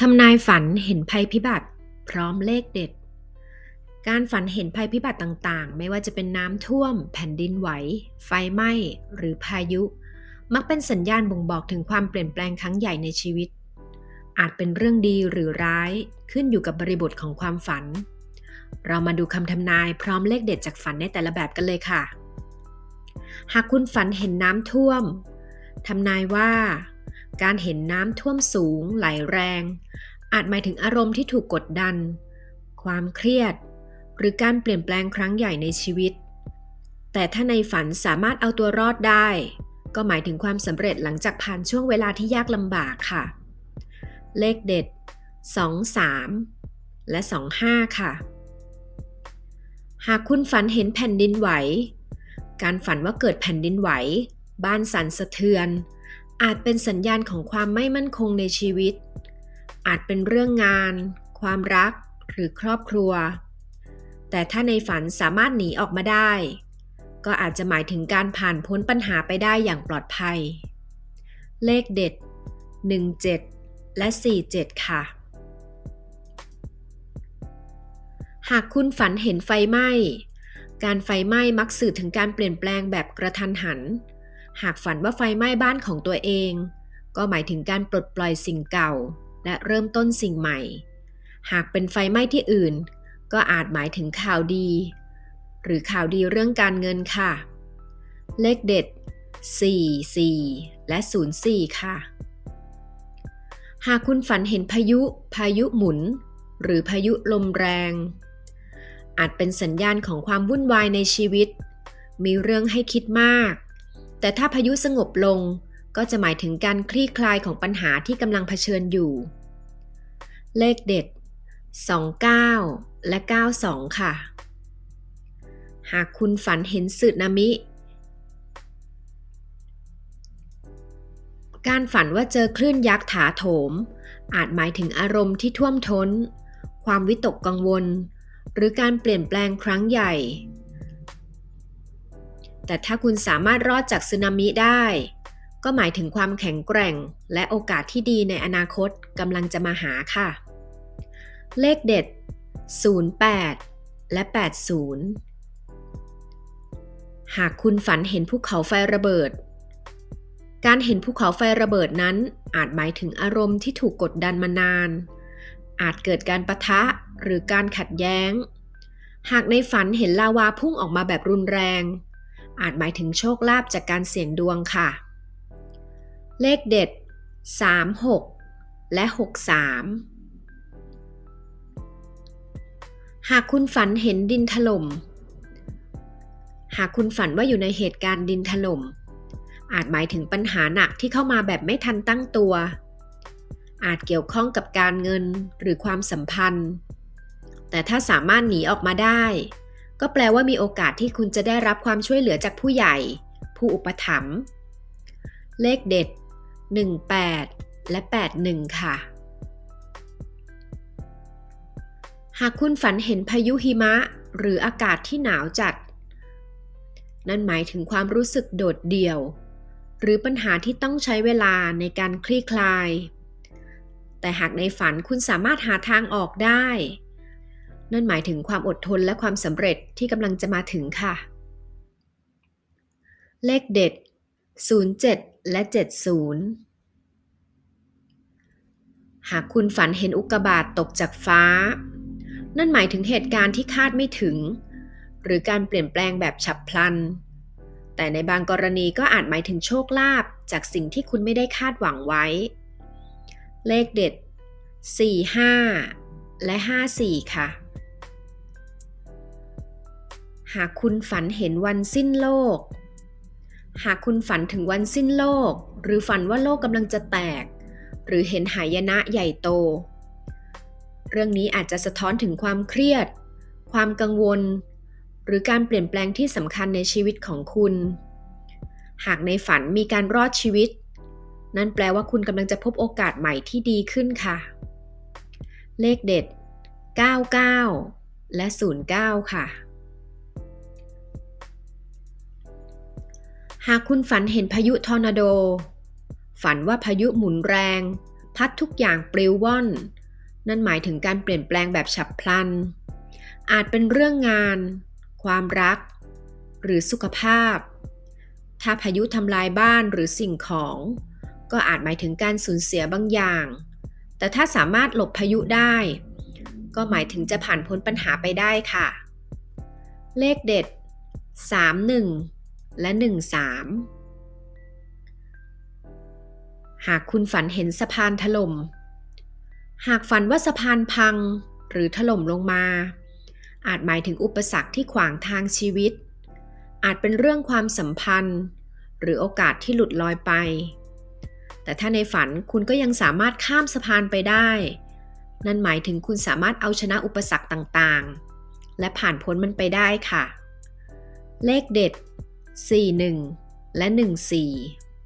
ทำนายฝันเห็นภัยพิบัติ พร้อมเลขเด็ด การฝันเห็นภัยพิบัติต่างๆ ไม่ว่าจะเป็นน้ำท่วม แผ่นดินไหว ไฟไหม้ หรือพายุ มักเป็นสัญญาณบ่งบอกถึงความเปลี่ยนแปลงครั้งใหญ่ในชีวิต อาจเป็นเรื่องดีหรือร้ายขึ้นอยู่กับบริบทของความฝัน เรามาดูคำทำนายพร้อมเลขเด็ดจากฝันในแต่ละแบบกันเลยค่ะ หากคุณฝันเห็นน้ำท่วมทำนายว่า การเห็นน้ำท่วมสูงไหลแรง อาจหมายถึงอารมณ์ที่ถูกกดดัน ความเครียด หรือการเปลี่ยนแปลงครั้งใหญ่ในชีวิต แต่ถ้าในฝันสามารถเอาตัวรอดได้ ก็หมายถึงความสำเร็จหลังจากผ่านช่วงเวลาที่ยากลำบากค่ะ เลขเด็ด 2 3 และ 2 5 ค่ะ หากคุณฝันเห็นแผ่นดินไหว การฝันว่าเกิดแผ่นดินไหว บ้านสั่นสะเทือน อาจเป็นสัญญาณของความไม่มั่นคงในชีวิต อาจเป็นเรื่องงาน ความรัก หรือครอบครัว แต่ถ้าในฝันสามารถหนีออกมาได้ ก็อาจจะหมายถึงการผ่านพ้นปัญหาไปได้อย่างปลอดภัย เลขเด็ด 17 และ 47 ค่ะ หากคุณฝันเห็นไฟไหม้ การไฟไหม้มักสื่อถึงการเปลี่ยนแปลงแบบกระทันหัน หากฝันว่าไฟไหม้บ้านของตัวเอง ก็หมายถึงการปลดปล่อยสิ่งเก่า และเริ่มต้นสิ่งใหม่ หากเป็นไฟไหม้ที่อื่น ก็อาจหมายถึงข่าวดี หรือข่าวดีเรื่องการเงินค่ะ เลขเด็ด 4 4 และ 04 ค่ะ หากคุณฝันเห็นพายุ พายุหมุน หรือพายุลมแรง อาจเป็นสัญญาณของความวุ่นวายในชีวิต มีเรื่องให้คิดมาก แต่ถ้าพายุสงบลงก็จะหมายถึงการคลี่คลายของปัญหาที่กำลังเผชิญอยู่ เลขเด็ด 29 และ 92 ค่ะ หากคุณฝันเห็นสึนามิ การฝันว่าเจอคลื่นยักษ์ถาโถม อาจหมายถึงอารมณ์ที่ท่วมท้น ความวิตกกังวล หรือการเปลี่ยนแปลงครั้งใหญ่ แต่ถ้าคุณสามารถรอดจากสึนามิได้ ก็หมายถึงความแข็งแกร่งและโอกาสที่ดีในอนาคตกำลังจะมาหาค่ะ เลขเด็ด 08 และ 80 หากคุณฝันเห็นภูเขาไฟระเบิด การเห็นภูเขาไฟระเบิดนั้นอาจหมายถึงอารมณ์ที่ถูกกดดันมานาน อาจเกิดการประทะหรือการขัดแย้ง หากในฝันเห็นลาวาพุ่งออกมาแบบรุนแรง อาจหมายถึงโชคลาภจากการเสี่ยงดวงค่ะ เลขเด็ด 36 และ 63 หากคุณฝันเห็นดินถล่ม หากคุณฝันว่าอยู่ในเหตุการณ์ดินถล่ม อาจหมายถึงปัญหาหนักที่เข้ามาแบบไม่ทันตั้งตัว อาจเกี่ยวข้องกับการเงินหรือความสัมพันธ์ แต่ถ้าสามารถหนีออกมาได้ ก็แปลว่ามีโอกาสที่คุณจะได้รับความช่วยเหลือจากผู้ใหญ่ ผู้อุปถัมภ์เลขเด็ด 18 และ 81 ค่ะ หากคุณฝันเห็นพายุหิมะ หรืออากาศที่หนาวจัด นั่นหมายถึงความรู้สึกโดดเดี่ยว หรือปัญหาที่ต้องใช้เวลาในการคลี่คลาย แต่หากในฝันคุณสามารถหาทางออกได้ นั่นหมายถึงความอดทนและความสำเร็จที่กำลังจะมาถึงค่ะ เลขเด็ด 07 และ 70 หากคุณฝันเห็นอุกกาบาตตกจากฟ้า นั่นหมายถึงเหตุการณ์ที่คาดไม่ถึง หรือการเปลี่ยนแปลงแบบฉับพลัน แต่ในบางกรณีก็อาจหมายถึงโชคลาภจากสิ่งที่คุณไม่ได้คาดหวังไว้ เลขเด็ด 45 และ 54 ค่ะ หากคุณฝันเห็นวันสิ้นโลก หากคุณฝันถึงวันสิ้นโลก หรือฝันว่าโลกกำลังจะแตก หรือเห็นหายนะใหญ่โต เรื่องนี้อาจจะสะท้อนถึงความเครียด ความกังวล หรือการเปลี่ยนแปลงที่สำคัญในชีวิตของคุณ หากในฝันมีการรอดชีวิต นั่นแปลว่าคุณกำลังจะพบโอกาสใหม่ที่ดีขึ้นค่ะ เลขเด็ด 99 และ 09 ค่ะ หากคุณฝันเห็นพายุทอร์นาโด ฝันว่าพายุหมุนแรง พัดทุกอย่างปลิวว่อน นั่นหมายถึงการเปลี่ยนแปลงแบบฉับพลัน อาจเป็นเรื่องงาน ความรัก หรือสุขภาพ ถ้าพายุทำลายบ้านหรือสิ่งของ ก็อาจหมายถึงการสูญเสียบางอย่าง แต่ถ้าสามารถหลบพายุได้ ก็หมายถึงจะผ่านพ้นปัญหาไปได้ค่ะ เลขเด็ด 31 และ 13 หากคุณฝันเห็นสะพานถล่ม หากฝันว่าสะพานพังหรือถล่มลงมา อาจหมายถึงอุปสรรคที่ขวางทางชีวิต อาจเป็นเรื่องความสัมพันธ์ หรือโอกาสที่หลุดลอยไป แต่ถ้าในฝันคุณก็ยังสามารถข้ามสะพานไปได้ นั่นหมายถึงคุณสามารถเอาชนะอุปสรรคต่างๆ และผ่านพ้นมันไปได้ค่ะ เลขเด็ด 41 และ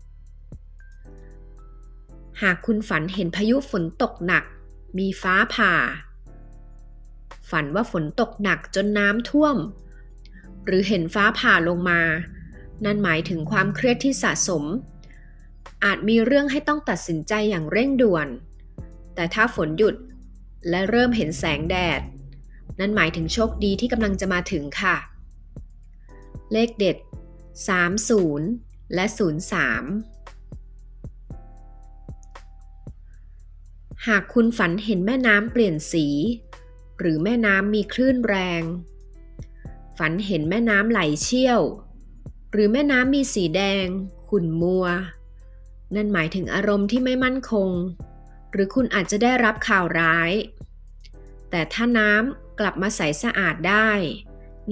14 หากคุณฝันเห็นพายุฝนตกหนัก มีฟ้าผ่า ฝันว่าฝนตกหนักจนน้ำท่วม หรือเห็นฟ้าผ่าลงมา นั่นหมายถึงความเครียดที่สะสม อาจมีเรื่องให้ต้องตัดสินใจอย่างเร่งด่วน แต่ถ้าฝนหยุดและเริ่มเห็นแสงแดด นั่นหมายถึงโชคดีที่กำลังจะมาถึงค่ะ เลขเด็ด 30 และ 03 หากคุณฝันเห็นแม่น้ำเปลี่ยนสี หรือแม่น้ำมีคลื่นแรง ฝันเห็นแม่น้ำไหลเชี่ยว หรือแม่น้ำมีสีแดง ขุ่นมัว นั่นหมายถึงอารมณ์ที่ไม่มั่นคง หรือคุณอาจจะได้รับข่าวร้าย แต่ถ้าน้ำกลับมาใสสะอาดได้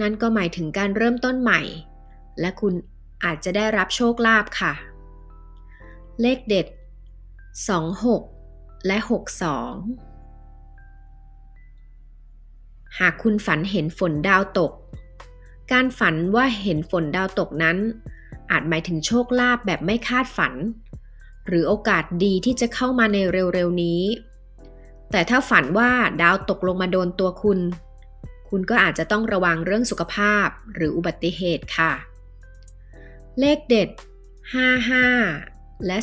นั่นก็หมายถึงการเริ่มต้นใหม่ และคุณอาจจะได้รับโชคลาภค่ะ เลขเด็ด 26 และ 62 หากคุณฝันเห็นฝนดาวตก การฝันว่าเห็นฝนดาวตกนั้น อาจหมายถึงโชคลาภแบบไม่คาดฝัน หรือโอกาสดีที่จะเข้ามาในเร็วๆนี้ แต่ถ้าฝันว่าดาวตกลงมาโดนตัวคุณ คุณก็อาจจะต้องระวังเรื่องสุขภาพหรืออุบัติเหตุค่ะ เลขเด็ด 55 และ 05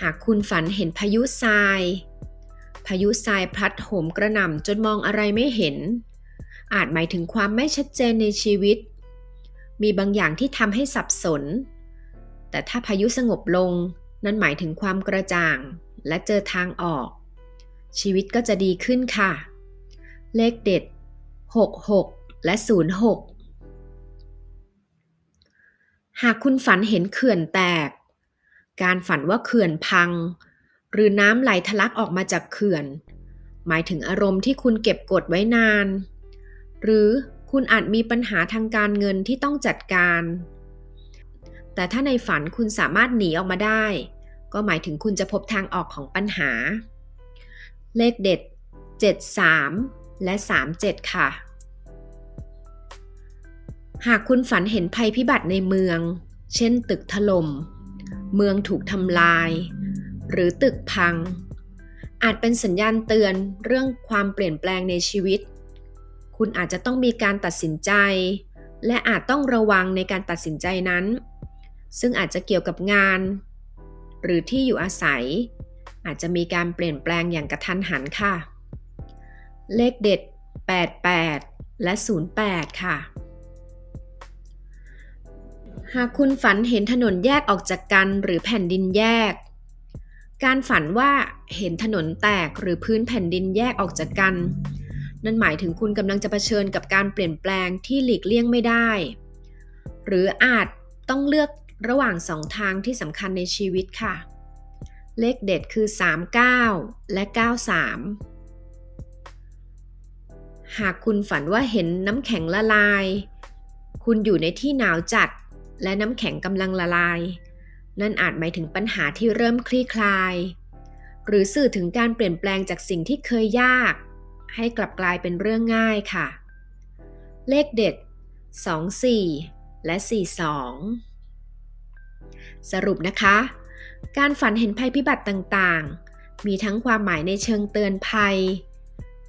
หากคุณฝันเห็นพายุทราย พายุทรายพลัดโหมกระหน่ำจนมองอะไรไม่เห็น อาจหมายถึงความไม่ชัดเจนในชีวิต มีบางอย่างที่ทำให้สับสน แต่ถ้าพายุสงบลงนั่นหมายถึงความกระจ่างและเจอทางออก ชีวิตก็จะดีขึ้นค่ะ เลขเด็ด 66 และ 06 หากคุณฝันเห็นเขื่อนแตก การฝันว่าเขื่อนพัง หรือน้ำไหลทะลักออกมาจากเขื่อน หมายถึงอารมณ์ที่คุณเก็บกดไว้นาน หรือคุณอาจมีปัญหาทางการเงินที่ต้องจัดการ แต่ถ้าในฝันคุณสามารถหนีออกมาได้ ก็หมายถึงคุณจะพบทางออกของปัญหา เลขเด็ด 73 และ 37 ค่ะ หากคุณฝันเห็นภัยพิบัติในเมือง เช่นตึกถลม่ม เมืองถูกทำลาย หรือตึกพัง อาจเป็นสัญญาณเตือนเรื่องความเปลี่ยนแปลงในชีวิต คุณอาจจะต้องมีการตัดสินใจ และอาจต้องระวังในการตัดสินใจนั้น ซึ่งอาจจะเกี่ยวกับงาน หรือที่อยู่อาศัย อาจจะมีการเปลี่ยนแปลงอย่างกระทันหันค่ะ เลขเด็ด 88 และ 08 ค่ะ หากคุณฝันเห็นถนนแยกออกจากกันหรือแผ่นดินแยก การฝันว่าเห็นถนนแตกหรือพื้นแผ่นดินแยกออกจากกัน นั่นหมายถึงคุณกำลังจะเผชิญกับการเปลี่ยนแปลงที่หลีกเลี่ยงไม่ได้ หรืออาจต้องเลือกระหว่างสองทางที่สำคัญในชีวิตค่ะ เลขเด็ดคือ 39 และ 93 หากคุณฝันว่าเห็นน้ำแข็งละลาย คุณอยู่ในที่หนาวจัด และน้ำแข็งกำลังละลาย นั่นอาจหมายถึงปัญหาที่เริ่มคลี่คลาย หรือสื่อถึงการเปลี่ยนแปลงจากสิ่งที่เคยยาก ให้กลับกลายเป็นเรื่องง่ายค่ะ เลขเด็ด 24 และ 42 สรุปนะคะ การฝันเห็นภัยพิบัติต่างๆ มีทั้งความหมายในเชิงเตือนภัย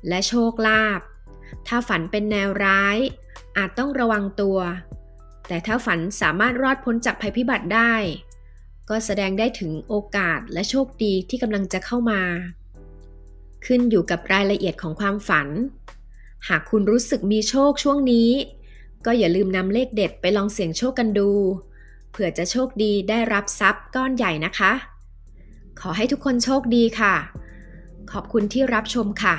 และโชคลาภถ้าฝันเป็นแนวร้าย อาจต้องระวังตัว แต่ถ้าฝันสามารถรอดพ้นจากภัยพิบัติได้ ก็แสดงได้ถึงโอกาสและโชคดีที่กำลังจะเข้ามา ขึ้นอยู่กับรายละเอียดของความฝัน หากคุณรู้สึกมีโชคช่วงนี้ ก็อย่าลืมนำเลขเด็ดไปลองเสี่ยงโชคกันดู เผื่อจะโชคดีได้รับทรัพย์ก้อนใหญ่นะคะ ขอให้ทุกคนโชคดีค่ะ ขอบคุณที่รับชมค่ะ